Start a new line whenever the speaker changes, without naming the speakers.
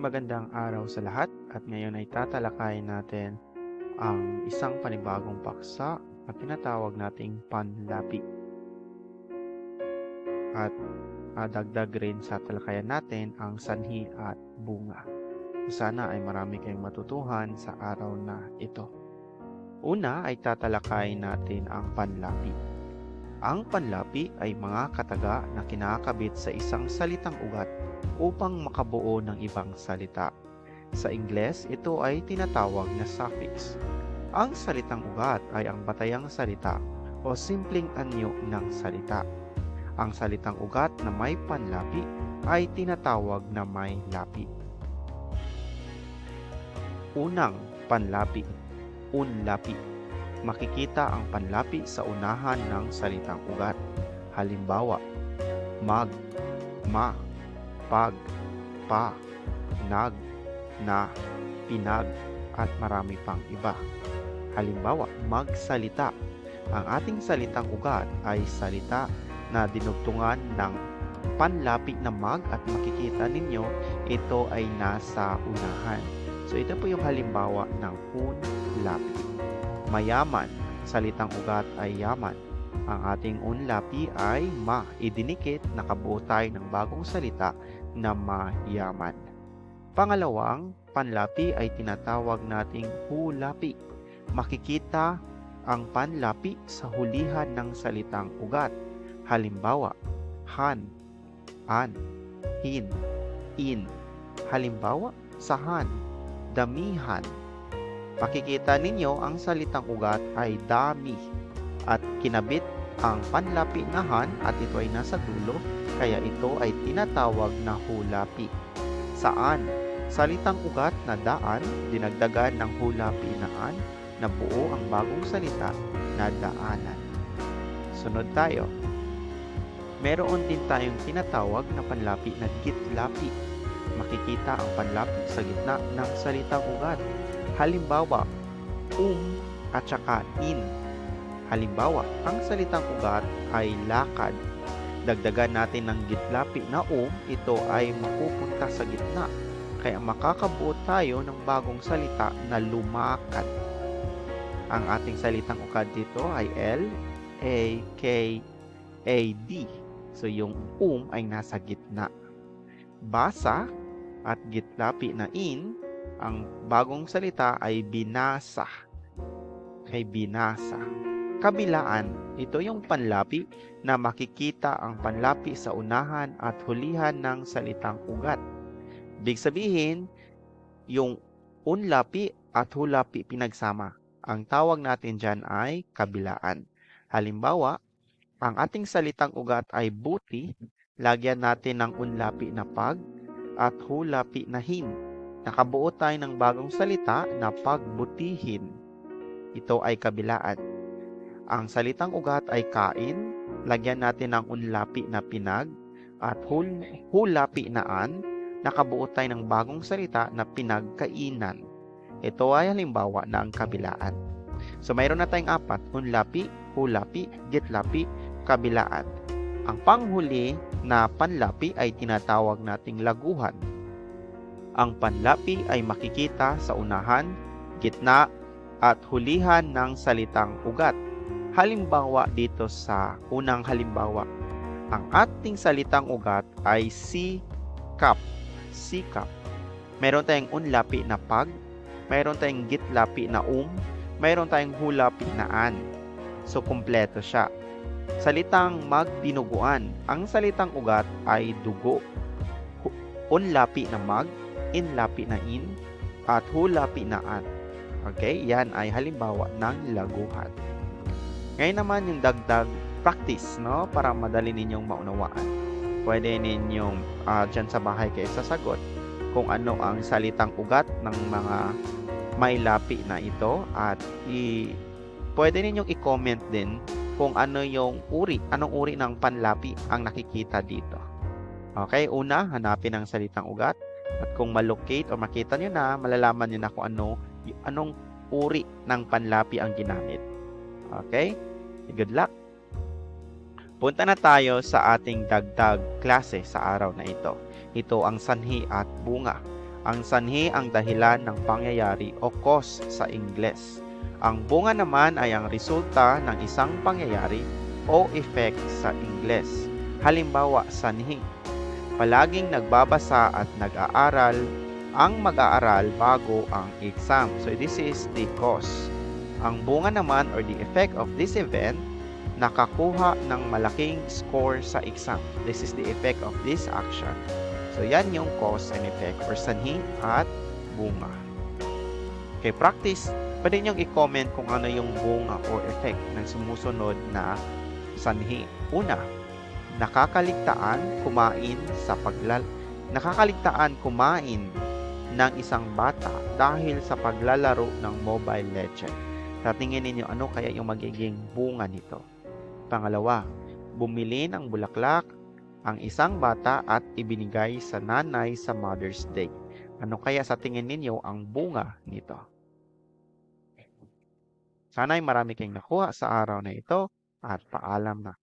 magandang araw sa lahat at ngayon ay tatalakayin natin ang isang panibagong paksa na tinatawag nating panlapi. At uh, dagdag rin sa talakayan natin ang sanhi at bunga. Sana ay marami kayong matutuhan sa araw na ito. Una ay tatalakayin natin ang panlapi. Ang panlapi ay mga kataga na kinakabit sa isang salitang ugat upang makabuo ng ibang salita. Sa Ingles, ito ay tinatawag na suffix. Ang salitang ugat ay ang batayang salita o simpleng anyo ng salita. Ang salitang ugat na may panlapi ay tinatawag na may lapi. Unang panlapi, unlapi. Makikita ang panlapi sa unahan ng salitang ugat. Halimbawa, mag, ma, pag, pa, nag, na, pinag, at marami pang iba. Halimbawa, magsalita. Ang ating salitang ugat ay salita na dinugtungan ng panlapi na mag at makikita ninyo ito ay nasa unahan. So ito po yung halimbawa ng unlapi. Mayaman, salitang ugat ay yaman. Ang ating unlapi ay ma. Idinikit, nakabuo tayo ng bagong salita na mayaman. Pangalawang panlapi ay tinatawag nating hulapi. Makikita ang panlapi sa hulihan ng salitang ugat. Halimbawa, han, an, hin, in. Halimbawa, sahan, damihan. Makikita ninyo ang salitang ugat ay dami at kinabit ang panlapi na han at ito ay nasa dulo kaya ito ay tinatawag na hulapi. Saan? Salitang ugat na daan, dinagdagan ng hulapi na an na buo ang bagong salita na daanan. Sunod tayo. Meron din tayong tinatawag na panlapi na gitlapi. Makikita ang panlapi sa gitna ng salitang ugat. Halimbawa, um at saka in. Halimbawa, ang salitang ugat ay lakad dagdagan natin ng gitlapi na um, ito ay mapupunta sa gitna. Kaya makakabuo tayo ng bagong salita na lumakad. Ang ating salitang ukad dito ay L, A, K, A, D. So yung um ay nasa gitna. Basa at gitlapi na in, ang bagong salita ay binasa. Kay binasa. Kabilaan, ito yung panlapi na makikita ang panlapi sa unahan at hulihan ng salitang ugat. Big sabihin, yung unlapi at hulapi pinagsama. Ang tawag natin dyan ay kabilaan. Halimbawa, ang ating salitang ugat ay buti, lagyan natin ng unlapi na pag at hulapi na hin. Nakabuo tayo ng bagong salita na pagbutihin. Ito ay kabilaan. Ang salitang ugat ay kain, lagyan natin ng unlapi na pinag, at hul hulapi na an, nakabuo tayo ng bagong salita na pinagkainan. Ito ay halimbawa na ang kabilaan. So mayroon na tayong apat, unlapi, hulapi, gitlapi, kabilaan. Ang panghuli na panlapi ay tinatawag nating laguhan. Ang panlapi ay makikita sa unahan, gitna, at hulihan ng salitang ugat halimbawa dito sa unang halimbawa. Ang ating salitang ugat ay sikap. Sikap. Meron tayong unlapi na pag, meron tayong gitlapi na um, meron tayong hulapi na an. So, kumpleto siya. Salitang magdinuguan. Ang salitang ugat ay dugo. Unlapi na mag, in, at hulapi na an. Okay? Yan ay halimbawa ng laguhan. Ngayon naman yung dagdag practice, no? Para madali ninyong maunawaan. Pwede ninyong uh, dyan sa bahay kayo sasagot kung ano ang salitang ugat ng mga may lapi na ito at i pwede ninyong i-comment din kung ano yung uri, anong uri ng panlapi ang nakikita dito. Okay, una, hanapin ang salitang ugat at kung malocate o makita nyo na, malalaman nyo na kung ano, anong uri ng panlapi ang ginamit. Okay? Good luck! Punta na tayo sa ating dagdag klase sa araw na ito. Ito ang sanhi at bunga. Ang sanhi ang dahilan ng pangyayari o cause sa Ingles. Ang bunga naman ay ang resulta ng isang pangyayari o effect sa Ingles. Halimbawa, sanhi. Palaging nagbabasa at nag-aaral ang mag-aaral bago ang exam. So this is the cause. Ang bunga naman or the effect of this event, nakakuha ng malaking score sa exam. This is the effect of this action. So yan yung cause and effect or sanhi at bunga. Okay, practice. Pwede niyong i-comment kung ano yung bunga or effect ng sumusunod na sanhi. Una, nakakaligtaan kumain sa paglal nakakaligtaan kumain ng isang bata dahil sa paglalaro ng Mobile Legend. Sa tingin ninyo, ano kaya yung magiging bunga nito? Pangalawa, bumili ng bulaklak ang isang bata at ibinigay sa nanay sa Mother's Day. Ano kaya sa tingin ninyo ang bunga nito? Sana'y marami kayong nakuha sa araw na ito at paalam na.